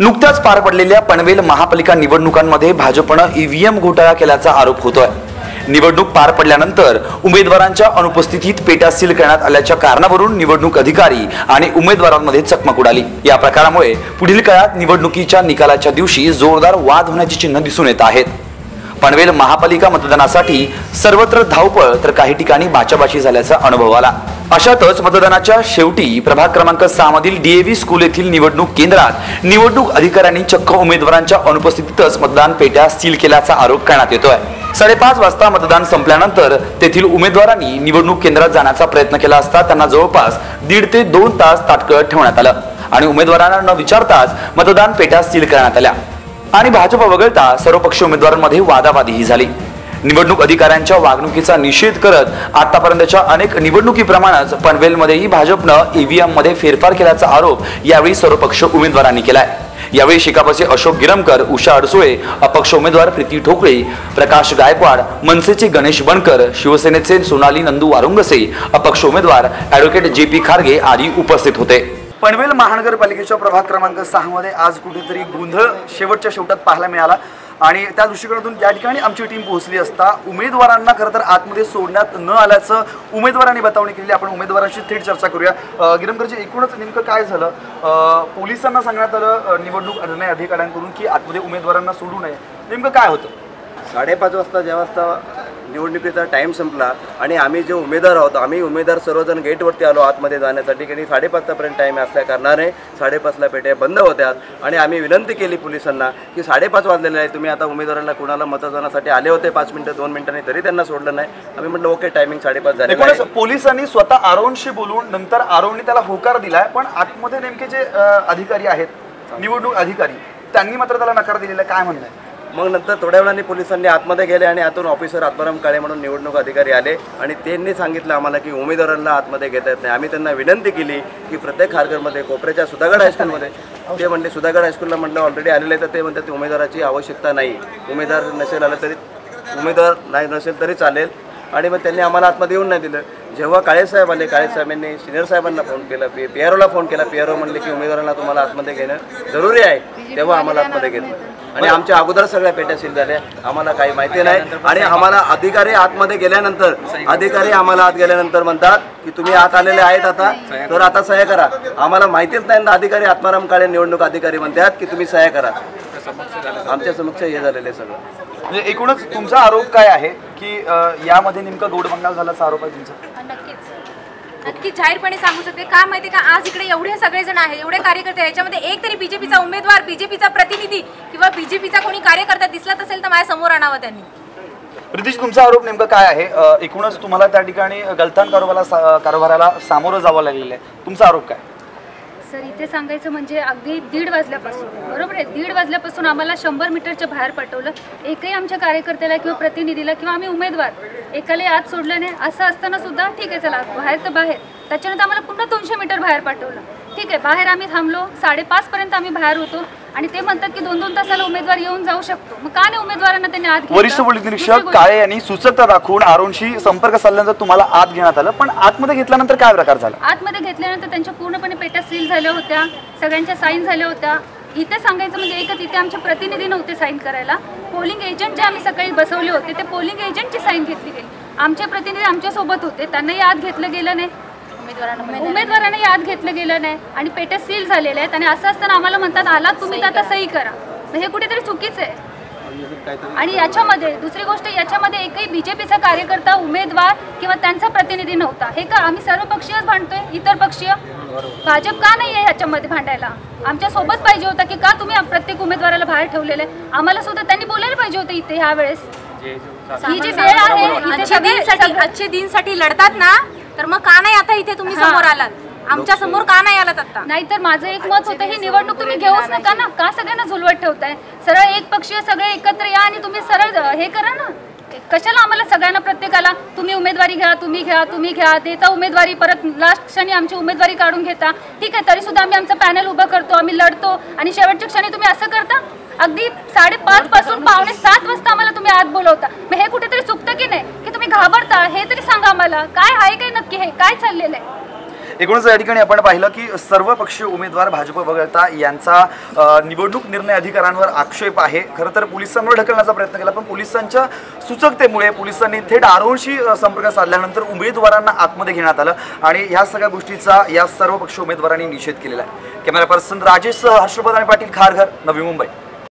नुकत्याच पार पडलेल्या पनवेल महापालिका निवडणुकांमध्ये भाजपनं ईव्हीएम घोटाळा केल्याचा आरोप होतोय. निवडणूक पार पडल्यानंतर उमेदवारांच्या अनुपस्थितीत पेटा सील करण्यात आल्याच्या कारणावरून निवडणूक अधिकारी आणि उमेदवारांमध्ये चकमक उडाली. या प्रकारामुळे पुढील काळात निवडणुकीच्या निकालाच्या दिवशी जोरदार वाद होण्याची चिन्ह दिसून येत आहेत. पनवेल महापालिका मतदानासाठी सर्वत्र धावपळ तर काही ठिकाणी बाचाबाची झाल्याचा अनुभव आला. अशातच मतदानाच्या शेवटी प्रभाग क्रमांक सहा मधील डीएव्ही स्कूल येथील निवडणूक केंद्रात निवडणूक अधिकाऱ्यांनी चक्क उमेदवारांच्या अनुपस्थितीतच मतदान पेट्या सील केल्याचा आरोप करण्यात येतोय. साडेपाच वाजता मतदान संपल्यानंतर तेथील उमेदवारांनी निवडणूक केंद्रात जाण्याचा प्रयत्न केला असता त्यांना जवळपास दीड ते दोन तास ताटकळत ठेवण्यात आलं आणि उमेदवारांना न विचारताच मतदान पेट्या सील करण्यात आल्या. आणि भाजप वगळता सर्वपक्षीय उमेदवारांमध्ये वादावादीही झाली. निवडणूक अधिकाऱ्यांच्या वागणुकीचा निषेध करत आतापर्यंतच्या अनेक निवडणुकीप्रमाणेच पनवेलमध्येही भाजपनं ईव्हीएममध्ये फेरफार केल्याचा आरोप यावेळी सर्वपक्ष उमेदवारांनी केलाय. यावेळी शिकापचे अशोक गिरमकर उषा अडसुळे अपक्ष उमेदवार प्रीती ठोकळे प्रकाश गायकवाड मनसेचे गणेश बनकर शिवसेनेचे सोनाली नंदू वारुंगसे अपक्ष उमेदवार ॲडव्होकेट जे पी खारगे आदी उपस्थित होते. पनवेल महानगरपालिकेच्या प्रभाग क्रमांक सहामध्ये आज कुठेतरी गोंधळ शेवटच्या शेवटात पाहायला मिळाला. आणि त्या दृष्टिकोनातून त्या ठिकाणी आमची टीम पोहोचली असता उमेदवारांना खरं तर आतमध्ये सोडण्यात न आल्याचं उमेदवारांनी बतावणी केली आपण उमेदवारांशी थेट चर्चा करूया. गिरमकरजी एकूणच नेमकं काय झालं? पोलिसांना सांगण्यात आलं निवडणूक निर्णय अधिकाऱ्यांकडून की आतमध्ये उमेदवारांना सोडू नये. नेमकं काय होतं? साडेपाच वाजता ज्या वाजता निवडणुकीचा टाईम संपला आणि आम्ही जे उमेदवार आहोत आम्ही उमेदवार सर्वजण गेटवरती आलो आतमध्ये जाण्यासाठी. कारण साडेपाचतापर्यंत टाईम असल्या कारणाने साडेपाचला पेट्या बंद होत्यात. आणि आम्ही विनंती केली पोलिसांना की साडेपाच वाजलेले आहे तुम्ही आता उमेदवारांना कुणाला मतदानासाठी आले होते पाच मिनटं दोन मिनिटांनी तरी त्यांना सोडलं नाही. आम्ही म्हटलं ओके टायमिंग साडेपाच झाले पोलिसांनी स्वतः आरोनशी बोलून नंतर आरोनने त्याला होकार दिलाय. पण आतमध्ये नेमके जे अधिकारी आहेत निवडणूक अधिकारी त्यांनी मात्र त्याला नकार दिलेला. काय म्हणणं आहे? मग नंतर थोड्या वेळाने पोलिसांनी आतमध्ये गेले आणि आतून ऑफिसर आत्माराम काळे म्हणून निवडणूक अधिकारी आले आणि त्यांनी सांगितलं आम्हाला की उमेदवारांना आतमध्ये घेता येत नाही. आम्ही त्यांना विनंती केली की प्रत्येक खारघरमध्ये कोपऱ्याच्या सुधागड हायस्कूलमध्ये ते म्हणले सुधागड हायस्कूलला म्हटलं ऑलरेडी आलेले तर ते म्हणतात उमेदवाराची आवश्यकता नाही. उमेदवार नसेल आलं तरी उमेदवार नाही नसेल तरी चालेल. आणि मग त्यांनी आम्हाला आतमध्ये येऊन नाही दिलं. जेव्हा काळेसाहेब आले काळेसाहेबांनी सिनियर साहेबांना फोन केला पी पी आर ओला फोन केला. पी आर ओ म्हणले की उमेदवारांना तुम्हाला आतमध्ये घेणं जरुरी आहे. तेव्हा आम्हाला आतमध्ये घेतलं. आणि आमच्या अगोदर सगळ्या पेट्या सील झाल्या. आम्हाला काही माहिती नाही. आणि आम्हाला अधिकारी आतमध्ये गेल्यानंतर अधिकारी आम्हाला आत गेल्यानंतर म्हणतात की तुम्ही आत आलेले आहेत आता तर आता सह्या करा. आम्हाला माहितीच नाही. ना अधिकारी आत्माराम काळे निवडणूक अधिकारी म्हणतात की तुम्ही सह्या करा. आमच्या समक्ष हे झालेले सगळं. म्हणजे एकूणच तुमचा आरोप काय आहे की अं, यामध्ये नेमका गोडबंगाल झाल्याचा आरोप आहे तुमचा? नक्कीच. नक्कीच जाहीरपणे सांगू शकते. का माहिती का? आज इकडे एवढे सगळेजण आहे एवढे कार्यकर्ते आहे. याच्यामध्ये एक तरी बीजेपीचा उमेदवार बीजेपीचा प्रतिनिधी किंवा बीजेपीचा कोणी कार्यकर्ता दिसला असेल तर माझ्यासमोर आणावं त्यांनी. प्रितीश तुमचा आरोप नेमका काय आहे? अं, एकूणच तुम्हाला त्या ठिकाणी गलतान कारभाराला सा- कारभाराला सामोरं जावं लागलेलं आहे. तुमचा आरोप काय? सर इथे सांगायचं म्हणजे अगदी दीड वाजल्यापासून बरोबर आहे? दीड वाजल्यापासून आम्हाला शंभर मीटरच्या बाहेर पाठवलं. एकही आमच्या कार्यकर्त्याला किंवा प्रतिनिधीला किंवा आम्ही उमेदवार एकाला आत सोडलं नाही असं असताना सुद्धा ठीक आहे चला बाहेर तर बाहेर. त्याच्यानंतर आम्हाला पुन्हा दोनशे मीटर बाहेर पाठवलं. ठीक आहे बाहेर आम्ही थांबलो साडेपाचपर्यंत आम्ही बाहेर होतो. आणि ते म्हणतात की दोन दोन तासाला उमेदवार येऊन जाऊ शकतो. मग का नाही उमेदवारांना त्यांनी आत घेतलं? वरिष्ठ पोलीस दुसरी निरीक्षक गोष्ट- काळे यांनी सूचकता दाखवून आरोनशी संपर्क साधल्यानंतर तुम्हाला आत घेण्यात आलं. पण आतमध्ये घेतल्यानंतर काय प्रकार झाला? आतमध्ये घेतल्यानंतर त्यांच्या पूर्णपणे पेट्या सील झाल्या होत्या. सगळ्यांच्या साईन झाल्या होत्या. इथे सांगायचं म्हणजे एकच इथे आमचे प्रतिनिधी नव्हते साईन करायला. पोलिंग एजंट जे आम्ही सकाळी बसवले होते ते पोलिंग एजंटची साईन घेतली गेली. आमचे प्रतिनिधी आमच्यासोबत होते. त्यांनाही आत घेतलं गेलं नाही. उमेदवारांना आत घेतलं गेलं नाही आणि पेट्या सील झालेल्या आहेत आणि असं असताना आम्हाला म्हणतात आलात तुम्ही तर आता सही करा. हे कुठेतरी चुकीचं आहे. आणि याच्यामध्ये दुसरी गोष्ट याच्यामध्ये एकही बीजेपीचा कार्यकर्ता उमेदवार किंवा त्यांचा प्रतिनिधी नव्हता. हे का आम्ही सर्व पक्षीयच भांडतोय? इतर पक्षीय? भाजप का नाही आहे ह्याच्यामध्ये भांडायला? आमच्यासोबत पाहिजे होता की का तुम्ही प्रत्येक उमेदवाराला बाहेर ठेवलेलं आहे? आम्हाला सुद्धा त्यांनी बोलायला पाहिजे होतं इथे ह्या वेळेस ही जी वेळ आहे आजच्या दिनसाठी लढतात ना? तर मग का नाही आता इथे तुम्ही. समोर आलात? आमच्यासमोर का नाही आलात आता? नाहीतर माझं एक मत होतं ही निवडणूक तुम्ही घेऊच नका ना. का सगळ्यांना झुलवत ठेवताय? सरळ एक पक्षीय सगळे एकत्र या आणि तुम्ही सरळ हे करा ना. कशाला आम्हाला सगळ्यांना प्रत्येकाला तुम्ही उमेदवारी घ्या तुम्ही घ्या तुम्ही घ्या. देता उमेदवारी परत लास्ट क्षणी आमची उमेदवारी काढून घेता. ठीक आहे तरी सुद्धा आम्ही आमचं पॅनल उभं करतो आम्ही लढतो आणि शेवटच्या क्षणी तुम्ही असं करता? अगदी साडेपाच पासून पावणे सात वाजता आम्हाला तुम्ही आत बोलवता. मग हे कुठेतरी चुकतं की नाही? तुम्ही घाबरता हे तरी सांगा आम्हाला काय आहे काय नक्की हे? काय चाललेलं आहे? एकूणच या ठिकाणी आपण पाहिलं की सर्व पक्षीय उमेदवार भाजप वगळता यांचा निवडणूक निर्णय अधिकारांवर आक्षेप आहे. खरं तर पोलिसांवर ढकलण्याचा प्रयत्न केला पण पोलिसांच्या सूचकतेमुळे पोलिसांनी थेट आरोशी संपर्क साधल्यानंतर उमेदवारांना आतमध्ये घेण्यात आलं आणि ह्या सगळ्या गोष्टीचा या सर्व पक्षीय उमेदवारांनी निषेध केलेला आहे. Camera person Rajesh Harshvardhan Patil Kharghar Navi Mumbai.